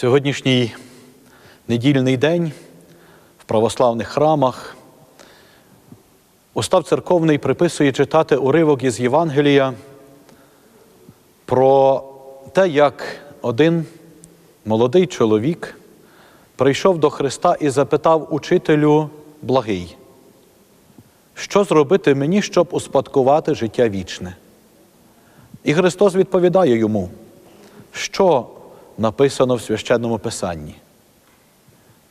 Сьогоднішній недільний день в православних храмах устав церковний приписує читати уривок із Євангелія про те, як один молодий чоловік прийшов до Христа і запитав учителю благий, що зробити мені, щоб успадкувати життя вічне? І Христос відповідає йому, що написано в священному Писанні.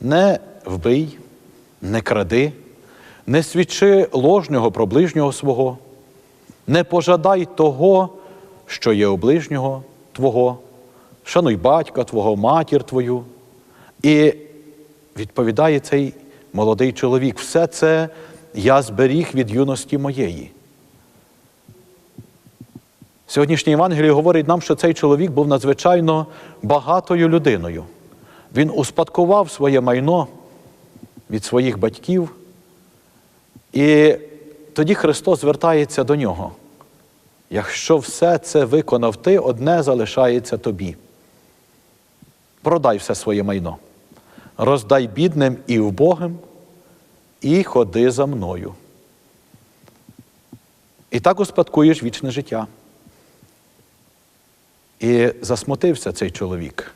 Не вбий, не кради, не свідчи ложнього про ближнього свого, не пожадай того, що є у ближнього Твого, шануй батька Твого, матір Твою. І відповідає цей молодий чоловік, все це я зберіг від юності моєї. Сьогоднішнє Євангеліє говорить нам, що цей чоловік був надзвичайно багатою людиною. Він успадкував своє майно від своїх батьків, і тоді Христос звертається до нього. Якщо все це виконав ти, одне залишається тобі. Продай все своє майно, роздай бідним і вбогим, і ходи за мною. І так успадкуєш вічне життя. І засмутився цей чоловік.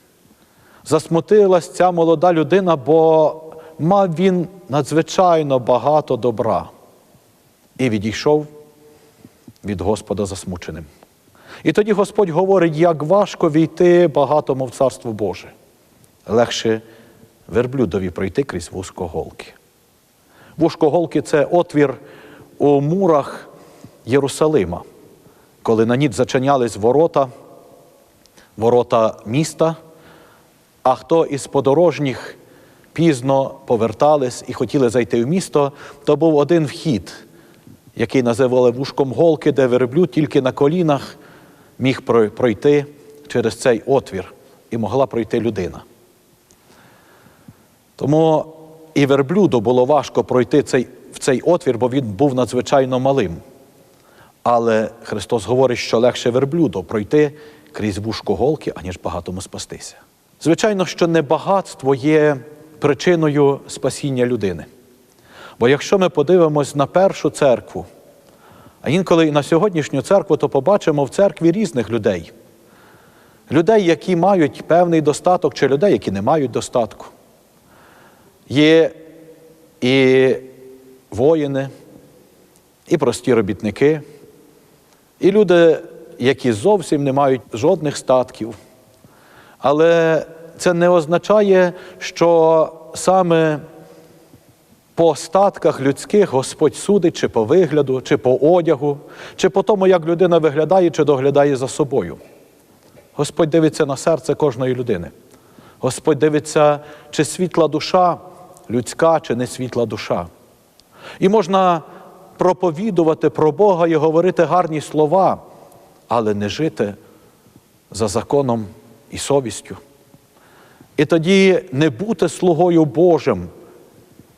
Засмутилась ця молода людина, бо мав він надзвичайно багато добра і відійшов від Господа засмученим. І тоді Господь говорить, як важко війти багатому в Царство Боже. Легше верблюдові пройти крізь вузькоголки. Вузькоголки це отвір у мурах Єрусалима, коли на ніч зачинялись ворота ворота міста, а хто із подорожніх пізно повертались і хотіли зайти в місто, то був один вхід, який називали вушком голки, де верблюд тільки на колінах міг пройти через цей отвір і могла пройти людина. Тому і верблюду було важко пройти цей, в цей отвір, бо він був надзвичайно малим. Але Христос говорить, що легше верблюду пройти крізь вушко голки, аніж багатому спастися. Звичайно, що не багатство є причиною спасіння людини. Бо якщо ми подивимось на першу церкву, а інколи і на сьогоднішню церкву, то побачимо в церкві різних людей. Людей, які мають певний достаток, чи людей, які не мають достатку. Є і воїни, і прості робітники, і люди які зовсім не мають жодних статків. Але це не означає, що саме по статках людських Господь судить, чи по вигляду, чи по одягу, чи по тому, як людина виглядає, чи доглядає за собою. Господь дивиться на серце кожної людини. Господь дивиться, чи світла душа людська, чи не світла душа. І можна проповідувати про Бога і говорити гарні слова але не жити за законом і совістю. І тоді не бути слугою Божим,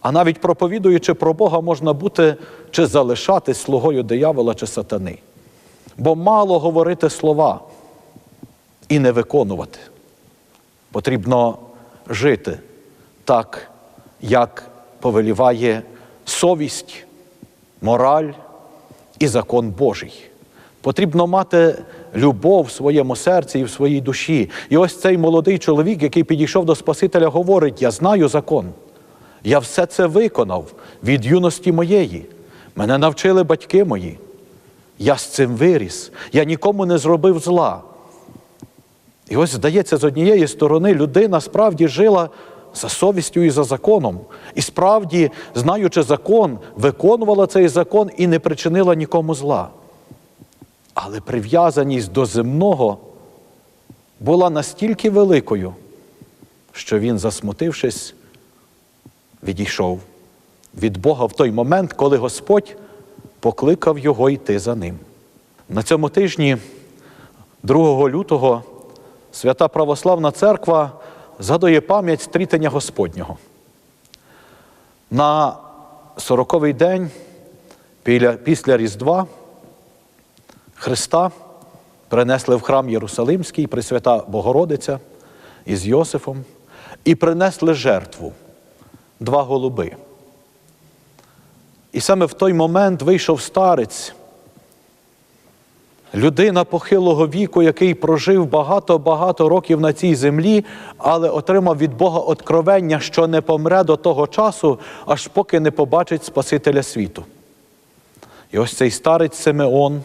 а навіть проповідуючи про Бога, можна бути чи залишатись слугою диявола чи сатани. Бо мало говорити слова і не виконувати. Потрібно жити так, як повеліває совість, мораль і закон Божий. Потрібно мати любов в своєму серці і в своїй душі. І ось цей молодий чоловік, який підійшов до Спасителя, говорить: Я знаю закон. Я все це виконав від юності моєї. Мене навчили батьки мої. Я з цим виріс, я нікому не зробив зла. І ось, здається, з однієї сторони людина справді жила за совістю і за законом. І справді, знаючи закон, виконувала цей закон і не причинила нікому зла. Але прив'язаність до земного була настільки великою, що він, засмутившись, відійшов від Бога в той момент, коли Господь покликав його йти за ним. На цьому тижні, 2 лютого, Свята Православна Церква згадує пам'ять стрітення Господнього. На сороковий день після Різдва. Христа принесли в храм Єрусалимський, Пресвята Богородиця, із Йосифом і принесли жертву два голуби. І саме в той момент вийшов старець, людина похилого віку, який прожив багато-багато років на цій землі, але отримав від Бога откровення, що не помре до того часу, аж поки не побачить Спасителя світу. І ось цей старець Симеон,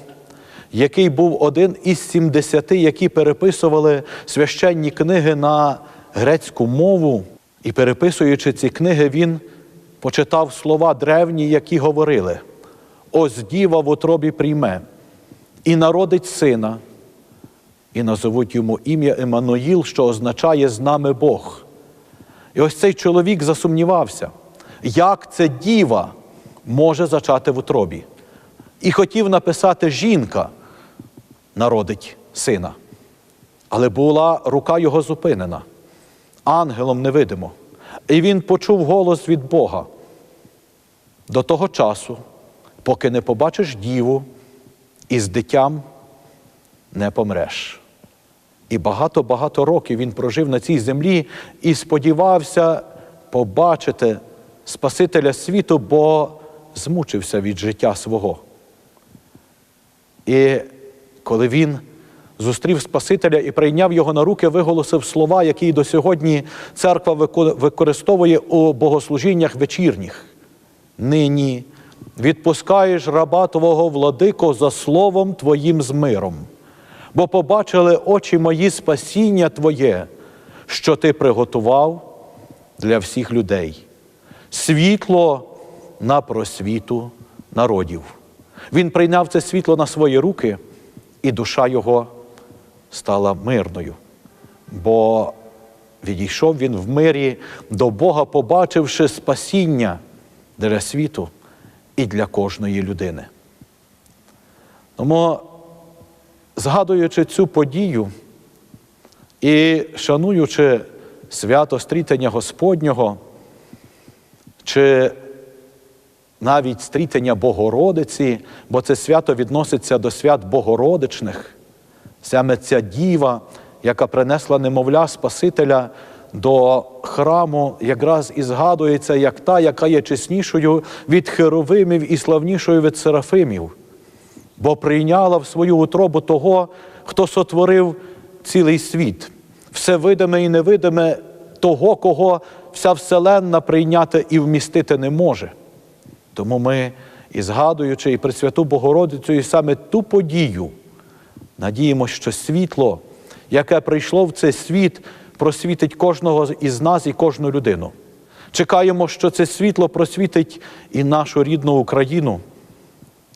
який був один із 70, які переписували священні книги на грецьку мову, і переписуючи ці книги, він почитав слова древні, які говорили: ось діва в утробі прийме, і народить сина, і назовуть йому ім'я Еммануїл, що означає з нами Бог. І ось цей чоловік засумнівався, як це діва може зачати в утробі. І хотів написати жінка народить сина. Але була рука його зупинена, ангелом невидимо. І він почув голос від Бога. До того часу, поки не побачиш діву, і з дитям не помреш. І багато-багато років він прожив на цій землі і сподівався побачити Спасителя світу, бо змучився від життя свого. І коли він зустрів Спасителя і прийняв його на руки, виголосив слова, які до сьогодні церква використовує у богослужіннях вечірніх. Нині відпускаєш раба Твого владико за словом Твоїм з миром, бо побачили очі мої спасіння Твоє, що Ти приготував для всіх людей, світло на просвіту народів. Він прийняв це світло на свої руки, і душа його стала мирною. Бо відійшов він в мирі до Бога, побачивши спасіння для світу і для кожної людини. Тому, згадуючи цю подію і шануючи свято стрітення Господнього, чи навіть стрітення Богородиці, бо це свято відноситься до свят Богородичних, саме ця діва, яка принесла немовля Спасителя до храму, якраз і згадується як та, яка є чеснішою від херовимів і славнішою від серафимів, бо прийняла в свою утробу того, хто сотворив цілий світ, все видиме і невидиме того, кого вся вселенна прийняти і вмістити не може. Тому ми, і згадуючи і Пресвяту Богородицю, і саме ту подію, надіємося, що світло, яке прийшло в цей світ, просвітить кожного із нас і кожну людину. Чекаємо, що це світло просвітить і нашу рідну Україну,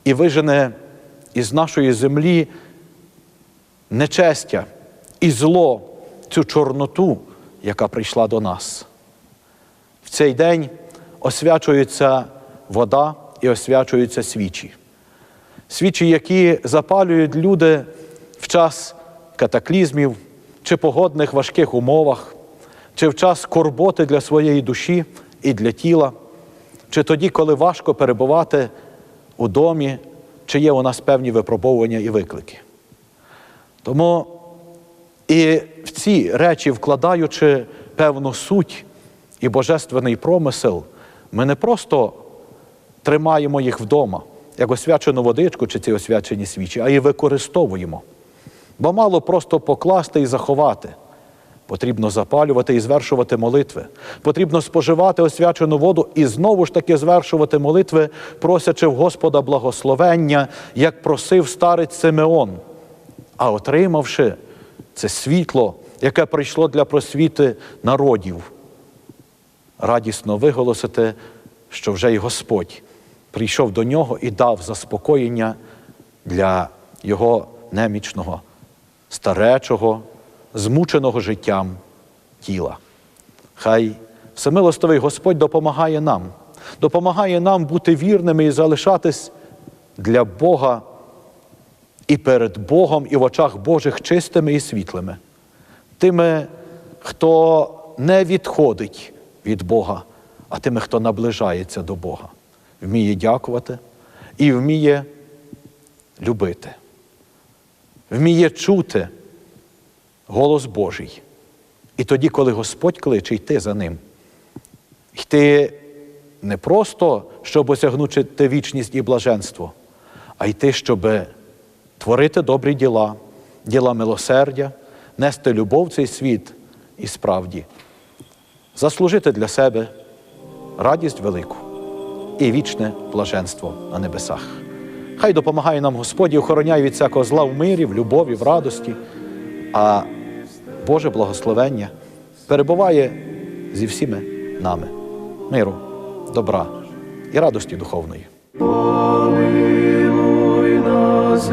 і вижене із нашої землі нечестя і зло, цю чорноту, яка прийшла до нас. В цей день освячується вода і освячуються свічі. Свічі, які запалюють люди в час катаклізмів чи погодних важких умовах, чи в час скорботи для своєї душі і для тіла, чи тоді, коли важко перебувати у домі, чи є у нас певні випробовування і виклики. Тому і в ці речі, вкладаючи певну суть і божественний промисел, ми не просто тримаємо їх вдома, як освячену водичку чи ці освячені свічі, а й використовуємо. Бо мало просто покласти і заховати. Потрібно запалювати і звершувати молитви. Потрібно споживати освячену воду і знову ж таки звершувати молитви, просячи в Господа благословення, як просив старець Симеон, а отримавши це світло, яке прийшло для просвіти народів, радісно виголосити, що вже й Господь прийшов до нього і дав заспокоєння для його немічного, старечого, змученого життям тіла. Хай всемилостивий Господь допомагає нам, допомагає нам бути вірними і залишатись для Бога і перед Богом, і в очах Божих чистими і світлими, тими, хто не відходить від Бога, а тими, хто наближається до Бога вміє дякувати і вміє любити, вміє чути голос Божий. І тоді, коли Господь кличе йти за ним, йти не просто, щоб осягнути вічність і блаженство, а йти, щоб творити добрі діла, діла милосердя, нести любов в цей світ і справді заслужити для себе радість велику і вічне блаженство на небесах. Хай допомагає нам Господь і охороняє від всякого зла в мирі, в любові, в радості, а Боже благословення перебуває зі всіми нами, миру, добра і радості духовної. Помилуй нас,